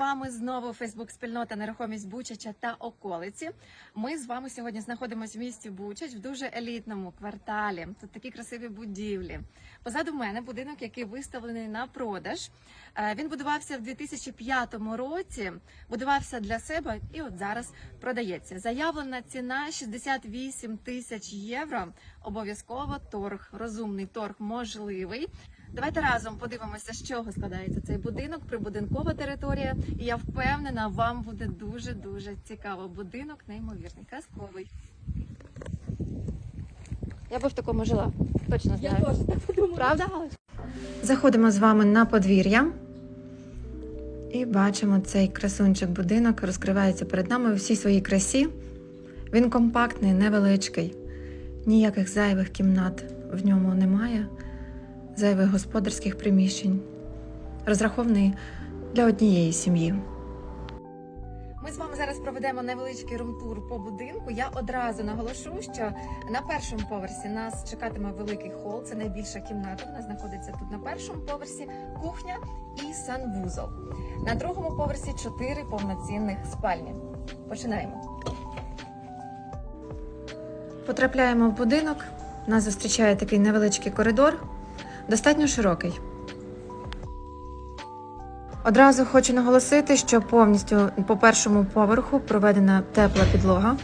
вами знову Фейсбук-спільнота Нерухомість Бучача та околиці. Ми з вами сьогодні знаходимося в місті Бучач в дуже елітному кварталі. Тут такі красиві будівлі. Позаду мене будинок, який виставлений на продаж. Е, Він будувався в 2005 році. Будувався для себе і от зараз продається. Заявлена ціна 68 тисяч євро. Обов'язково торг, розумний торг можливий. Давайте разом подивимося, з чого складається цей будинок, прибудинкова територія. І я впевнена, вам буде дуже дуже цікаво. Будинок неймовірний, казковий. Я би в такому жила. Точно знаю. Я теж так подумала. Правда, Галич? Заходимо з вами на подвір'я. І бачимо цей красунчик будинок розкривається перед нами у всій своїй красі. Він компактний, невеличкий, ніяких зайвих кімнат в ньому немає, зайвих господарських приміщень. Розрахований для однієї сім'ї. Ми з вами зараз проведемо невеличкий румтур по будинку. Я одразу наголошу, що на першому поверсі нас чекатиме великий хол. Це найбільша кімната. Вона знаходиться тут на першому поверсі, кухня і санвузол. На другому поверсі чотири повноцінних спальні. Починаємо. Потрапляємо в будинок. Нас зустрічає такий невеличкий коридор, достатньо широкий. Одразу хочу наголосити, що повністю по першому поверху проведена тепла підлога.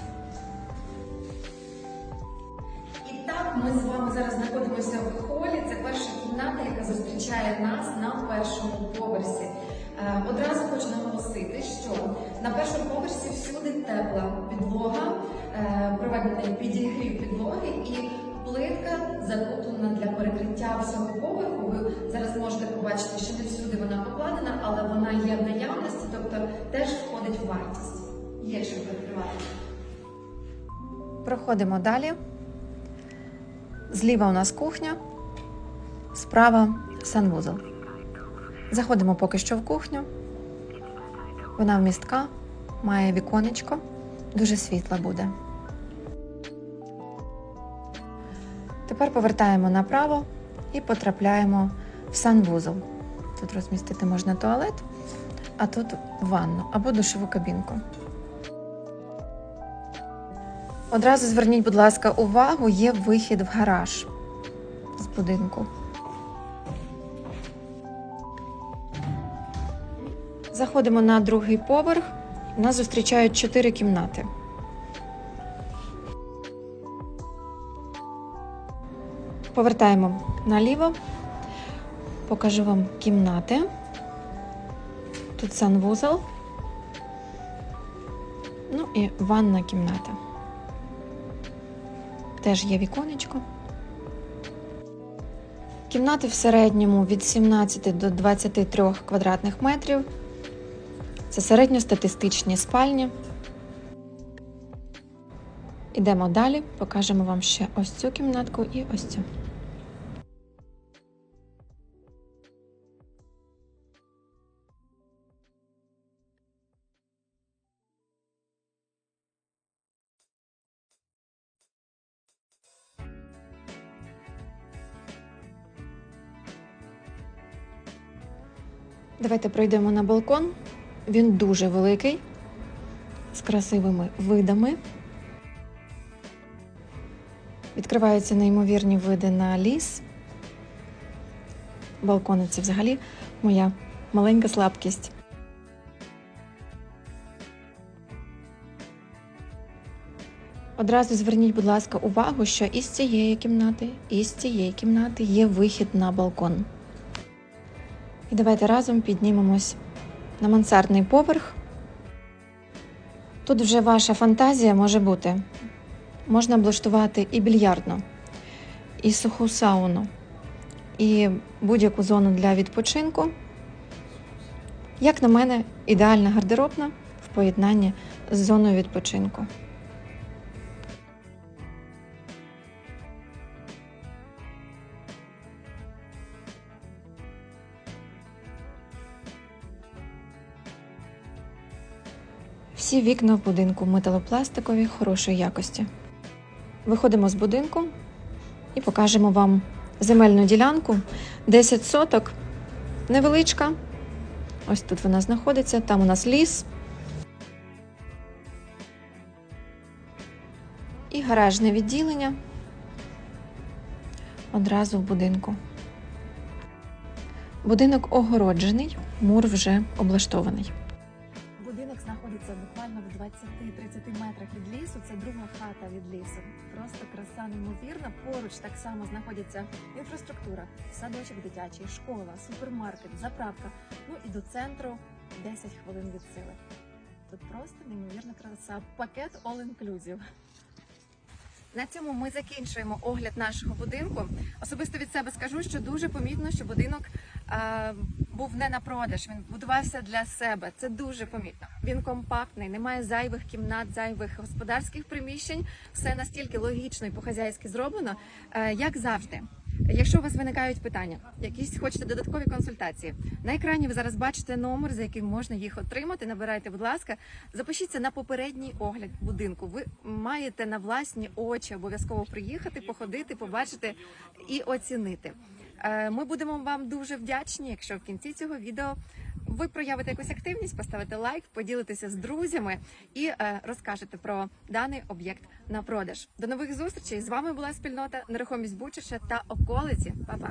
І так, ми з вами зараз знаходимося в холі. Це перша кімната, яка зустрічає нас на першому поверсі. Е, Одразу хочу наголосити, що на першому поверсі всюди тепла підлога, е, проведений підігрів підлоги і плитка закуплена для перекриття всього поверху. Ви зараз можете побачити, що не всюди вона покладена, але вона є в наявності, тобто теж входить в вартість. Є чим перекривати. Проходимо далі. Зліва у нас кухня, справа санвузол. Заходимо поки що в кухню. Вона вмістка, має віконечко, дуже світла буде. Тепер повертаємо направо і потрапляємо в санвузол. Тут розмістити можна туалет, а тут ванну або душову кабінку. Одразу зверніть, будь ласка, увагу, є вихід в гараж з будинку. Заходимо на другий поверх. Нас зустрічають чотири кімнати. Повертаємо наліво. Покажу вам кімнати. Тут санвузол. Ну і ванна кімната. Теж є віконечко. Кімнати в середньому від 17 до 23 квадратних метрів. Це середньостатистичні спальні. Ідемо далі, покажемо вам ще ось цю кімнатку і ось цю. Давайте пройдемо на балкон. Він дуже великий, з красивими видами. Відкриваються неймовірні види на ліс. Балкони це взагалі моя маленька слабкість. Одразу зверніть, будь ласка, увагу, що із цієї кімнати, і з цієї кімнати є вихід на балкон. І давайте разом піднімемось на мансардний поверх. Тут вже ваша фантазія може бути. Можна облаштувати і більярдну, і суху сауну, і будь-яку зону для відпочинку. Як на мене, ідеальна гардеробна в поєднанні з зоною відпочинку. Всі вікна в будинку металопластикові хорошої якості. Виходимо з будинку і покажемо вам земельну ділянку 10 соток, невеличка, Ось тут вона знаходиться, там у нас ліс. І гаражне відділення одразу в будинку. Будинок огороджений, мур вже облаштований. Знаходиться буквально в 20-30 метрах від лісу. Це друга хата від лісу. Просто краса неймовірна. Поруч так само знаходиться інфраструктура, садочок дитячий, школа, супермаркет, заправка. Ну і до центру 10 хвилин від сили. Тут просто неймовірна краса. Пакет all inclusive. На цьому ми закінчуємо огляд нашого будинку. Особисто від себе скажу, що дуже помітно, що будинок е, був не на продаж. Він будувався для себе. Це дуже помітно. Він компактний, немає зайвих кімнат, зайвих господарських приміщень. Все настільки логічно і по-хазяйськи зроблено, е, як завжди. Якщо у вас виникають питання, якісь хочете додаткові консультації, на екрані ви зараз бачите номер, за яким можна їх отримати. Набирайте, будь ласка, запишіться на попередній огляд будинку. Ви маєте на власні очі обов'язково приїхати, походити, побачити і оцінити. Е, Ми будемо вам дуже вдячні, якщо в кінці цього відео ви проявите якусь активність, поставите лайк, поділитеся з друзями і е, розкажете про даний об'єкт на продаж. До нових зустрічей з вами була спільнота нерухомість Бучача та околиці. Па-па!